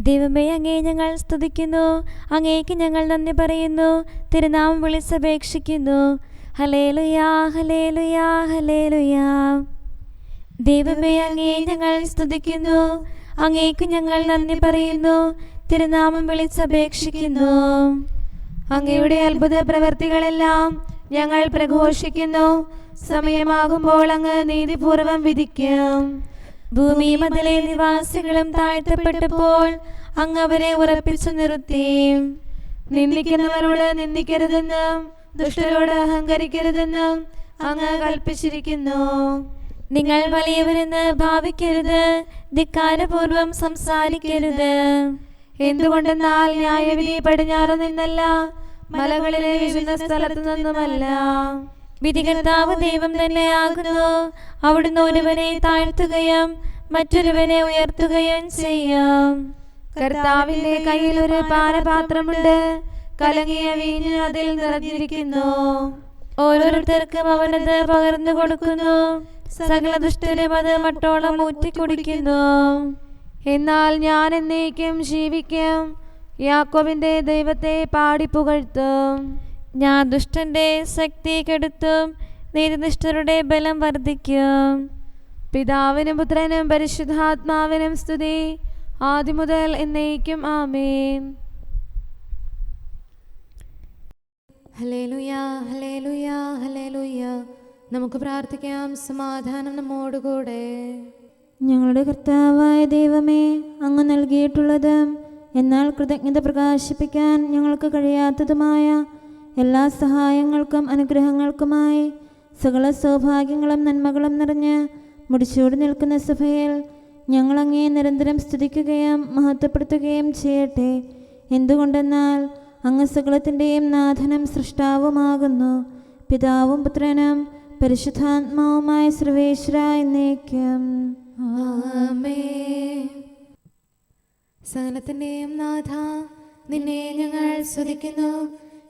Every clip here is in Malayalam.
ദൈവമേ അങ്ങേ ഞങ്ങൾ സ്തുതിക്കുന്നു. അങ്ങേക്ക് ഞങ്ങൾ നന്ദി പറയുന്നു. തിരുനാമം വിളിച്ചപേക്ഷിക്കുന്നു. ഹലേലുയാ ഹലേലുയാ ഹലേലുയാ ദൈവമേ അങ്ങേ ഞങ്ങൾ സ്തുതിക്കുന്നു. അങ്ങേക്ക് ഞങ്ങൾ നന്ദി പറയുന്നു. തിരുനാമം വിളിച്ചപേക്ഷിക്കുന്നു. അങ്ങയുടെ അത്ഭുത പ്രവർത്തികളെല്ലാം ഞങ്ങൾ പ്രഘോഷിക്കുന്നു. സമയമാകുമ്പോൾ അങ്ങ് നീതിപൂർവം വിധിക്കും. ഭൂമി മതിലെ നിവാസികളും താഴ്ത്തപ്പെട്ടപ്പോൾ അങ്ങ് അവരെ ഉറപ്പിച്ചു നിർത്തി. നിന്ദിക്കുന്നവരോട് നിന്ദിക്കരുതെന്നും ദുഷ്ടരോട് അഹങ്കരിക്കരുതെന്നും അങ്ങ് കൽപ്പിച്ചിരിക്കുന്നു. നിങ്ങൾ വലിയവരെന്ന് ഭാവിക്കരുത് ധിക്കാരപൂർവം സംസാരിക്കരുത്. എന്തുകൊണ്ടെന്നാൽ ന്യായവിധി പടിഞ്ഞാറ് നിന്നല്ല മലകളിലെ വിശുദ്ധ സ്ഥലത്തു നിന്നുമല്ല. വിധികർത്താവ് ദൈവം തന്നെയാകുന്നു അവിടുന്ന് ഒരുവനെ താഴ്ത്തുകയും മറ്റൊരുവനെ ഉയർത്തുകയും ചെയ്യാം. കർത്താവിന്റെ കയ്യിൽ ഒരു പാനപാത്രമുണ്ട്. കലങ്ങിയ വീഞ്ഞ് അതിൽ നിറഞ്ഞിരിക്കുന്നു. ഓരോരുത്തർക്കും അവനത് പകർന്നു കൊടുക്കുന്നു. സകല ദുഷ്ടരും അത് മട്ടോളം ഊറ്റി കുടിക്കുന്നു. എന്നാൽ ഞാൻ എന്നേക്കും ജീവിക്കും. യാക്കോബിന്റെ ദൈവത്തെ പാടി പുകഴ്ത്തും. ഞാൻ ദുഷ്ടന്റെ ശക്തി കെടുത്തും നീതിനിഷ്ഠരുടെ ബലം വർദ്ധിക്കും. പിതാവിനും പുത്രനും പരിശുദ്ധാത്മാവിനും സ്തുതി. ആദ്യം മുതൽ എന്നേക്കും ആമേൻ. ഹലേലുയാ ഹലേലുയാ ഹലേലുയാ നമുക്ക് പ്രാർത്ഥിക്കാം സമാധാനം നമ്മോടുകൂടെ. ഞങ്ങളുടെ കർത്താവായ ദൈവമേ അങ്ങ് നൽകിയിട്ടുള്ളതും എന്നാൽ കൃതജ്ഞത പ്രകാശിപ്പിക്കാൻ ഞങ്ങൾക്ക് കഴിയാത്തതുമായ എല്ലാ സഹായങ്ങൾക്കും അനുഗ്രഹങ്ങൾക്കുമായി സകല സൗഭാഗ്യങ്ങളും നന്മകളും നിറഞ്ഞ് മുടിച്ചൂടി നിൽക്കുന്ന സഭയിൽ ഞങ്ങളങ്ങേ നിരന്തരം സ്തുതിക്കുകയും മഹത്വപ്പെടുത്തുകയും ചെയ്യട്ടെ. എന്തുകൊണ്ടെന്നാൽ അങ്ങ് സകലത്തിന്റെയും നാഥനും സൃഷ്ടാവുമാകുന്നു. പിതാവും പുത്രനും പരിശുദ്ധാത്മാവുമായ സർവേശ്വര എന്നേക്കും. സകലത്തിന്റെയും നാഥ നിന്നെ ഞങ്ങൾ സ്തുതിക്കുന്നു.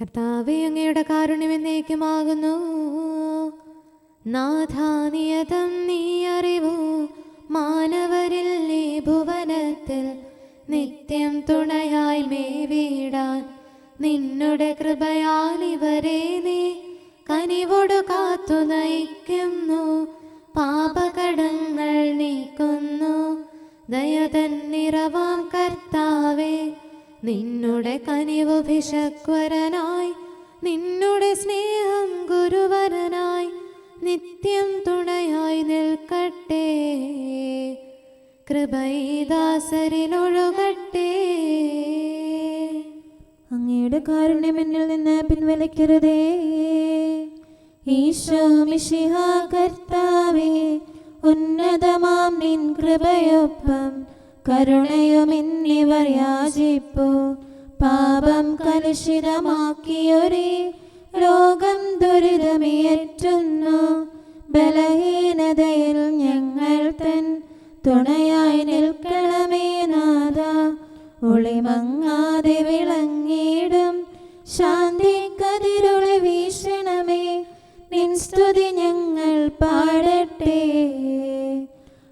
കർത്താവെ അങ്ങയുടെ കാരുണ്യം എന്നേക്കുമാകുന്നു. നാഥാനിയതം നീ അറിവു. മാനവരിൽ നീ ഭുവനത്തിൽ നിത്യം തുണയായി മേ വീടാൻ നിന്നുടെ കൃപയാൽ ഇവരെ നീ കനിവോട് കാത്തു നയിക്കുന്നു. പാപകടങ്ങൾ നീക്കുന്നു. ദയതൻ നിറവാം കർത്താവേ. നിന്നുടെ കനിവ് ഭിഷക്വരനായി നിന്നുടെ സ്നേഹം ഗുരുവരനായി നിത്യം തുണയായി നിൽക്കട്ടെ. കൃപൈദാസരിലൊഴുകട്ടെ. അങ്ങയുടെ കാരുണ്യം എന്നിൽ നിന്ന് പിൻവലിക്കരുതേ. ഈശോ മിശിഹ കർത്താവേ ഉന്നതമാം നിൻ കൃപയൊപ്പം കരുണയും എന്നിവർ യാചിപ്പു. പാപം കലുഷിതമാക്കിയൊരു രോഗം ദുരിതമേറ്റുന്നു. ബലഹീനതയിൽ ഞങ്ങൾ തൻ തുണയായി നിൽക്കണമേ നാഥ. ഒളിമങ്ങാതെ വിളങ്ങിയിടും. ശാന്തി കതിരുളി വീശണമേ. നിൻ സ്തുതി ഞങ്ങൾ പാടട്ടെ.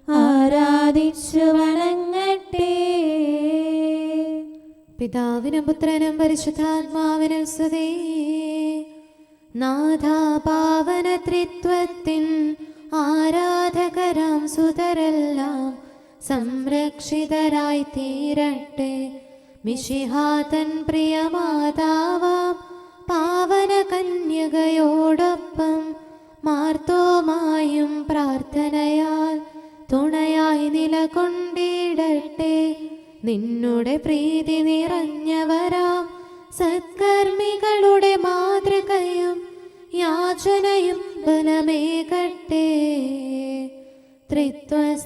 ആരാധിച്ചു വണങ്ങട്ടെ പിതാവിനും പുത്രനും പരിശുദ്ധാത്മാവിനും സ്തുതേ. നാഥാ പാവന ത്രിത്വത്തിൻ ആരാധകരാം സുതരെല്ലാം സംരക്ഷിതരായി തീരട്ടെ മിഷിഹാതൻ പ്രിയമാതാവാം പാവന കന്യകയോടൊപ്പം മാർത്തോമായും പ്രാർത്ഥനയാൽ തുണയായി നിലകൊണ്ടിടട്ടെ. നിന്നുടെ പ്രീതി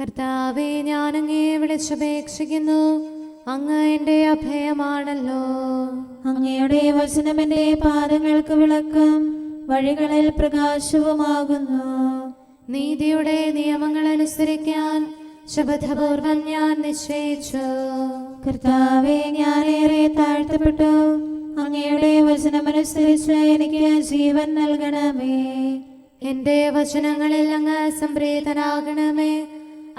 കർത്താവെ ഞാൻ അങ്ങേ വിളിച്ചപേക്ഷിക്കുന്നു. അങ്ങ് എന്റെ അഭയമാണല്ലോ. അങ്ങയുടെ വചനം എന്റെ പാദങ്ങൾക്ക് വിളക്കം വഴികളിൽ പ്രകാശവുമാകുന്നു. നീതിയുടെ നിയമങ്ങൾ അനുസരിക്കാൻ ശബദപൂർവം ഞാൻ നിശ്ചയിച്ചു. കർത്താവെ ഞാനേറെ താഴ്ത്തപ്പെട്ടു. അങ്ങയുടെ വചനമനുസരിച്ച് എനിക്ക് ജീവൻ നൽകണമേ. എന്റെ വചനങ്ങളിൽ അങ്ങ് സംപ്രീതനാകണമേ.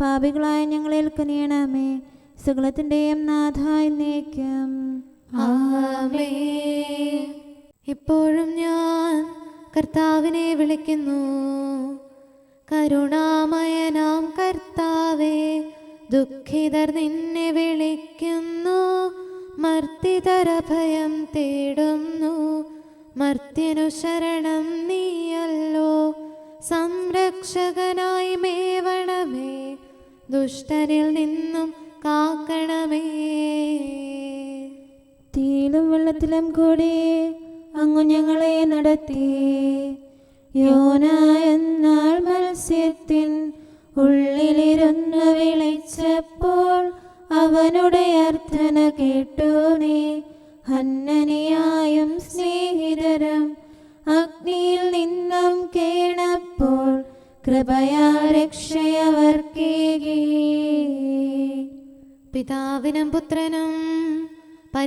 പാപികളായ ഞങ്ങളിൽ നീണമേ സകലത്തിന്റെയും നാഥായി നീക്കം ഇപ്പോഴും ഞാൻ കർത്താവിനെ വിളിക്കുന്നു. കരുണാമയനാം കർത്താവേ ദുഃഖിതർ നിന്നെ വിളിക്കുന്നു. മർത്തിതര ഭയം തേടുന്നു. മർത്യനു ശരണം നീയല്ലോ. സംരക്ഷകനായി മേവണമേ. ദുഷ്ടനിൽ നിന്നും കാക്കണമേ. തീയിലും വെള്ളത്തിലും കൂടി അങ്ങു ഞങ്ങളെ നടത്തി. യോന എന്നാൽ മത്സ്യത്തിൻ ഉള്ളിലിരുന്ന്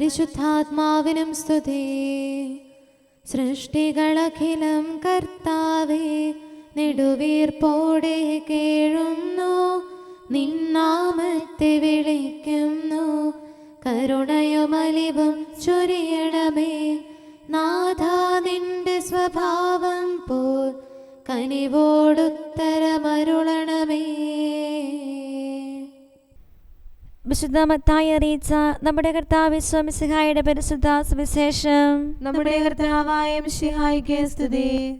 പരിശുദ്ധാത്മാവിനും സ്തുതി. സൃഷ്ടികളഖിലം കർത്താവേ നെടുവീർപ്പോടെ കേഴുന്നു. നിന്നാമത്തെ വിളിക്കുന്നു. കരുണയുമലിവും ചൊരിയണമേ. നാഥാ നിന്റെ സ്വഭാവം പോൽ കനിവോടുത്തരമരുളണമേ. മത്തായി അറിയിച്ച നമ്മുടെ കർത്താവ് സ്വാമിസിഹായുടെ പരിശുദ്ധ സുവിശേഷം. നമ്മുടെ കർത്താവായ മിശിഹായിക്ക് സ്തുതി.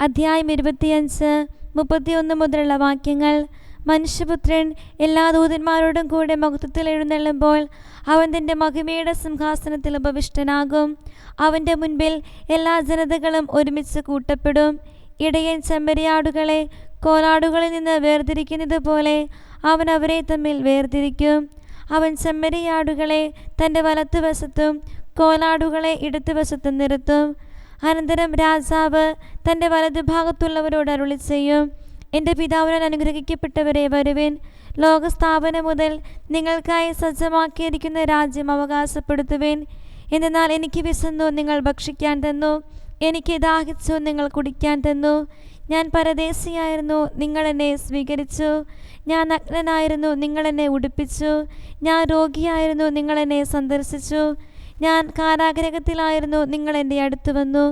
അധ്യായം ഇരുപത്തിയഞ്ച് മുപ്പത്തിയൊന്ന് മുതലുള്ള വാക്യങ്ങൾ. മനുഷ്യപുത്രൻ എല്ലാ ദൂതന്മാരോടും കൂടെ മഹത്വത്തിൽ എഴുന്നള്ളുമ്പോൾ അവൻ തന്റെ മഹിമയുടെ സിംഹാസനത്തിൽ ഉപവിഷ്ടനാകും. അവന്റെ മുൻപിൽ എല്ലാ ജനതകളും ഒരുമിച്ച് കൂട്ടപ്പെടും. ഇടയൻ ചെമ്മരിയാടുകളെ കോലാടുകളിൽ നിന്ന് വേർതിരിക്കുന്നത് പോലെ അവൻ അവരെ തമ്മിൽ വേർതിരിക്കും. അവൻ ചെമ്മരിയാടുകളെ തന്റെ വലത്തുവശത്തും കോലാടുകളെ ഇടത്തുവശത്തും നിർത്തും അനന്തരം രാജാവ് തന്റെ വലതുഭാഗത്തുള്ളവരോട് അരുളി ചെയ്യും എന്റെ പിതാവിനാൽ അനുഗ്രഹിക്കപ്പെട്ടവരെ വരുവിൻ. ലോകസ്ഥാപനം മുതൽ നിങ്ങൾക്കായി സജ്ജമാക്കിയിരിക്കുന്ന രാജ്യം അവകാശപ്പെടുത്തുവിൻ. എന്നാൽ എനിക്ക് വിശന്നു നിങ്ങൾ ഭക്ഷിക്കാൻ തന്നു. എനിക്ക് ദാഹിച്ചു നിങ്ങൾ കുടിക്കാൻ തന്നു. ഞാൻ പരദേശിയായിരുന്നു. നിങ്ങൾ എന്നെ സ്വീകരിച്ചു. ഞാൻ നഗ്നനായിരുന്നു. നിങ്ങൾ എന്നെ ഉടുപ്പിച്ചു. ഞാൻ രോഗിയായിരുന്നു. നിങ്ങൾ എന്നെ സന്ദർശിച്ചു. ഞാൻ കാരാഗ്രഹത്തിലായിരുന്നു. നിങ്ങൾ എന്റെ അടുത്ത് വന്നു.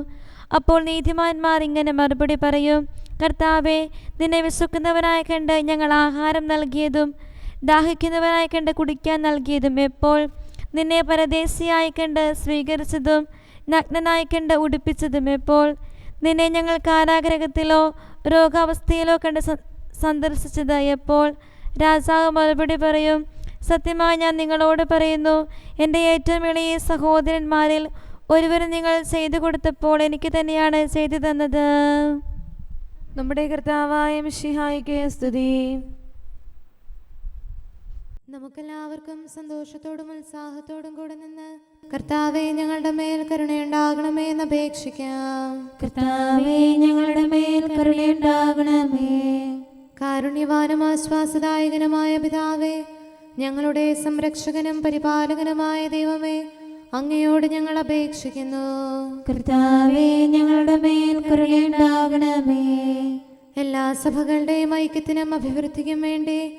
അപ്പോൾ നീതിമാന്മാർ ഇങ്ങനെ മറുപടി പറയും കർത്താവെ നിന്നെ വിശക്കുന്നവനായി കണ്ട് ഞങ്ങൾ ആഹാരം നൽകിയതും ദാഹിക്കുന്നവനായി കണ്ട് കുടിക്കാൻ നൽകിയതും എപ്പോൾ? നിന്നെ പരദേശിയായി കണ്ട് സ്വീകരിച്ചതും നഗ്നനായി കണ്ട് ഉടുപ്പിച്ചതും എപ്പോൾ? നിന്നെ ഞങ്ങൾ കാരാഗ്രഹത്തിലോ രോഗാവസ്ഥയിലോ കണ്ട് സന്ദർശിച്ചത് എപ്പോൾ രാജാവ് മറുപടി പറയും സത്യമായി ഞാൻ നിങ്ങളോട് പറയുന്നു എന്റെ ഏറ്റവും ഇളയ സഹോദരന്മാരിൽ ഒരുവരും നിങ്ങൾ ചെയ്തു കൊടുത്തപ്പോൾ എനിക്ക് തന്നെയാണ് ചെയ്തു തന്നത്. നമ്മുടെ കർത്താവായ മിഷിഹായിക്ക് സ്തുതി. നമുക്കെല്ലാവർക്കും സന്തോഷത്തോടും ഉത്സാഹത്തോടും കൂടെ നിന്ന് കർത്താവെ ഞങ്ങളുടെ മേൽ കരുണയുണ്ടാകണമേ എന്ന് അപേക്ഷിക്കാം. കർത്താവെ ഞങ്ങളുടെ മേൽ കരുണയുണ്ടാകണമേ. കാരുണ്യവാനും ആശ്വാസദായകനുമായ പിതാവേ ഞങ്ങളുടെ സംരക്ഷകനും പരിപാലകനുമായ ദൈവമേ അങ്ങയോട് ഞങ്ങൾ അപേക്ഷിക്കുന്നു. കർത്താവേ ഞങ്ങളുടെ മേൽ കരുണയുണ്ടാകണമേ. എല്ലാ സഭകളുടെയും ഐക്യത്തിനും അഭിവൃദ്ധിക്കും വേണ്ടി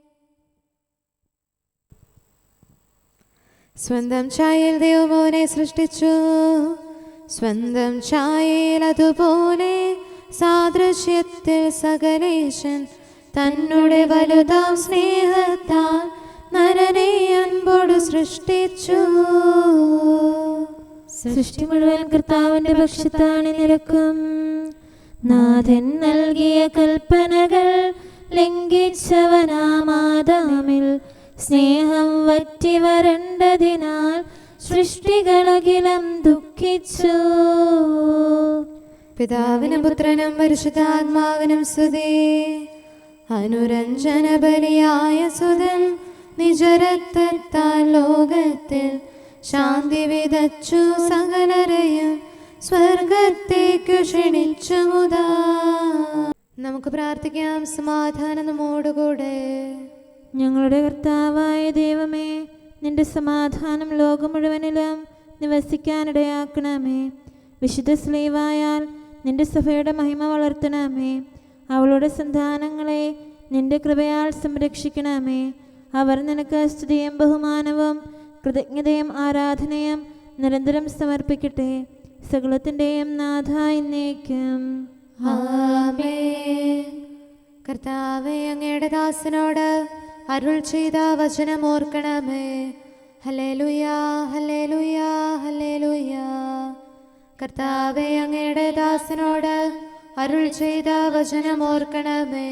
സ്വന്തം ചായയിൽ ദൈവമോനെ സൃഷ്ടിച്ചു. സ്വന്തം ചായയിൽ അതുപോലെ സാദൃശ്യത്തിൽ സകലേശൻ തന്നുടെ വലുതാം സ്നേഹത്താൽ നരനെ അൻപോട് സൃഷ്ടിച്ചു. സൃഷ്ടി മുഴുവൻ കർത്താവിന്റെ പക്ഷത്താണ് നിരക്കും. നാഥൻ നൽകിയ കൽപ്പനകൾ ലംഘിച്ചവനാമാതാമിൽ സ്നേഹം വറ്റി വരണ്ടതിനാൽ സൃഷ്ടികളകിലം ദുഃഖിച്ചു. പിതാവിനും പുത്രനും പരിശുദ്ധാത്മാവിനും സ്തുതി. അനുരഞ്ജന ബലിയായ സുതൻ നിജരത്തെത്താൻ ലോകത്തിൽ ശാന്തി വിതച്ചു സകലരെയും സ്വർഗത്തേക്ക് ക്ഷണിച്ചു മുതാ. നമുക്ക് പ്രാർത്ഥിക്കാം സമാധാനം നമ്മോടുകൂടെ. ഞങ്ങളുടെ കർത്താവായ ദൈവമേ നിന്റെ സമാധാനം ലോകം മുഴുവനിലും നിവസിക്കാനിടയാക്കണമേ. വിശുദ്ധ സ്ലീവായാൽ നിന്റെ സഭയുടെ മഹിമ വളർത്തണമേ. അവളുടെ സന്താനങ്ങളെ നിന്റെ കൃപയാൽ സംരക്ഷിക്കണമേ. അവർ നിനക്ക് സ്തുതിയും ബഹുമാനവും കൃതജ്ഞതയും ആരാധനയും നിരന്തരം സമർപ്പിക്കട്ടെ. സകലത്തിന്റെയും നാഥ എന്നേക്കും. കർത്താവേ അങ്ങയുടെ ദാസനോട് അരുൾ ചെയ്ത വചനം ഓർക്കണമേ. ലുയാ ഹലേ ലുയാ കർത്താവേ അങ്ങയുടെ ദാസനോട് അരുൾ ചെയ്ത വചനം ഓർക്കണമേ.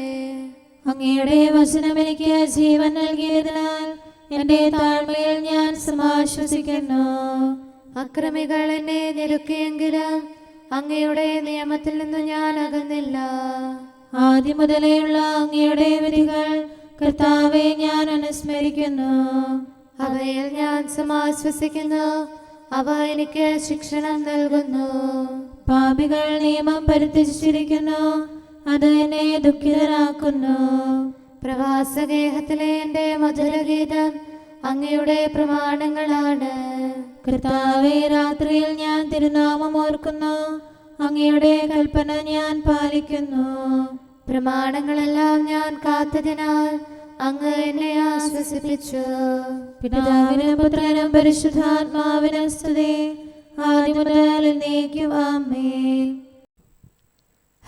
അങ്ങയുടെ വചനം എനിക്ക് ജീവൻ നൽകിയതിനാൽ എന്റെ താഴ്മയിൽ ഞാൻ സമാശ്വസിക്കുന്നു. അക്രമികൾ എന്നെ ഞെരുക്കിയെങ്കിലും അങ്ങയുടെ നിയമത്തിൽ നിന്ന് ഞാൻ അകന്നില്ല. ആദ്യം മുതലേയുള്ള അങ്ങയുടെ വിധികൾ കർത്താവെ ഞാൻ അനുസ്മരിക്കുന്നു. അവയിൽ ഞാൻ സമാശ്വസിക്കുന്നു. അവ എനിക്ക് ശിക്ഷണം നൽകുന്നു. പാപികൾ നിയമം പരിത്യജിച്ചിരിക്കുന്നു. അത് എന്നെ ദുഃഖിതരാക്കുന്നു. പ്രവാസഗേഹത്തിലെ എന്റെ മധുരഗീതം അങ്ങയുടെ പ്രമാണങ്ങളാണ്. കർത്താവെ രാത്രിയിൽ ഞാൻ തിരുനാമം ഓർക്കുന്നു. അങ്ങയുടെ കൽപ്പന ഞാൻ പാലിക്കുന്നു. പ്രമാണങ്ങളെല്ലാം ഞാൻ കാത്തതിനാൽ അങ്ങ് എന്നെ ആശ്വസിപ്പിച്ചു. പിതാവിനും പുത്രനും പരിശുദ്ധാത്മാവിനും സ്തുതി. ആദ്യ മുതൽ എന്നേക്കും ആമേൻ.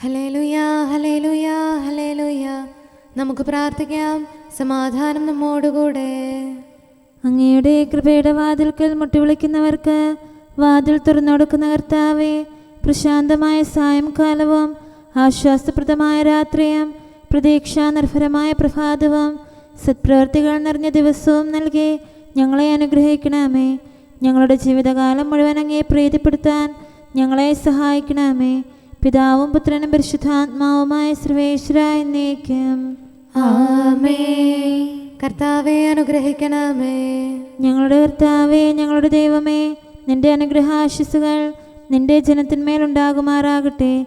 ഹലേലുയാ ഹലേലുയാ ഹലേലുയാ നമുക്ക് പ്രാർത്ഥിക്കാം. സമാധാനം നമ്മോടുകൂടെ. അങ്ങയുടെ കൃപയുടെ വാതിൽക്കൽ മുട്ടിവിളിക്കുന്നവർക്ക് വാതിൽ തുറന്നു കൊടുക്കുന്ന കർത്താവെ പ്രശാന്തമായ സായംകാലവും ആശ്വാസപ്രദമായ രാത്രിയും പ്രതീക്ഷാനിർഭരമായ പ്രഭാതവും സത്പ്രവർത്തികൾ നിറഞ്ഞ ദിവസവും നൽകി ഞങ്ങളെ അനുഗ്രഹിക്കണമേ. ഞങ്ങളുടെ ജീവിതകാലം മുഴുവൻ അങ്ങേ പ്രീതിപ്പെടുത്താൻ ഞങ്ങളെ സഹായിക്കണമേ. പിതാവും പുത്രനും പരിശുദ്ധാത്മാവുമായ സർവേശ്വര എന്നേക്കും. കർത്താവെ അനുഗ്രഹിക്കണമേ. ഞങ്ങളുടെ കർത്താവേ ഞങ്ങളുടെ ദൈവമേ നിന്റെ അനുഗ്രഹാശിസുകൾ നിന്റെ ജനത്തിന്മേലുണ്ടാകുമാറാകട്ടെ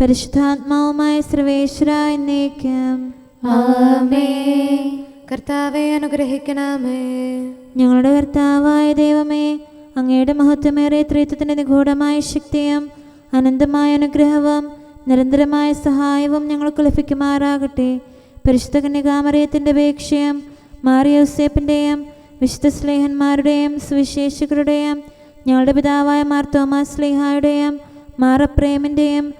പരിശുദ്ധാത്മാവുമായ സർവേശ്വര എന്നേക്കും. കർത്താവെ അനുഗ്രഹിക്കണമേ. ഞങ്ങളുടെ കർത്താവായ ദൈവമേ അങ്ങയുടെ മഹത്വമേറിയ ത്രിത്വത്തിന്റെ നിഗൂഢമായ ശക്തിയും അനന്തമായ അനുഗ്രഹവും നിരന്തരമായ സഹായവും ഞങ്ങൾക്ക് ലഭിക്കുമാറാകട്ടെ. പരിശുദ്ധ കന്യകാമറിയത്തിന്റെ അപേക്ഷയും മാറിയോസേപ്പിന്റെയും വിശുദ്ധ സ്ലേഹന്മാരുടെയും സുവിശേഷികളുടെയും ഞങ്ങളുടെ പിതാവായ മാർ തോമാസ് സ്ലേഹായുടെയും മാറപ്രേമിന്റെയും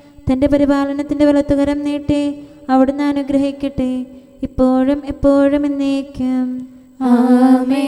തന്റെ പരിപാലനത്തിന്റെ വലത്തുകരം നീട്ടി അവിടുന്ന് അനുഗ്രഹിക്കട്ടെ. ഇപ്പോഴും എപ്പോഴും എന്നേക്കും. ആമേ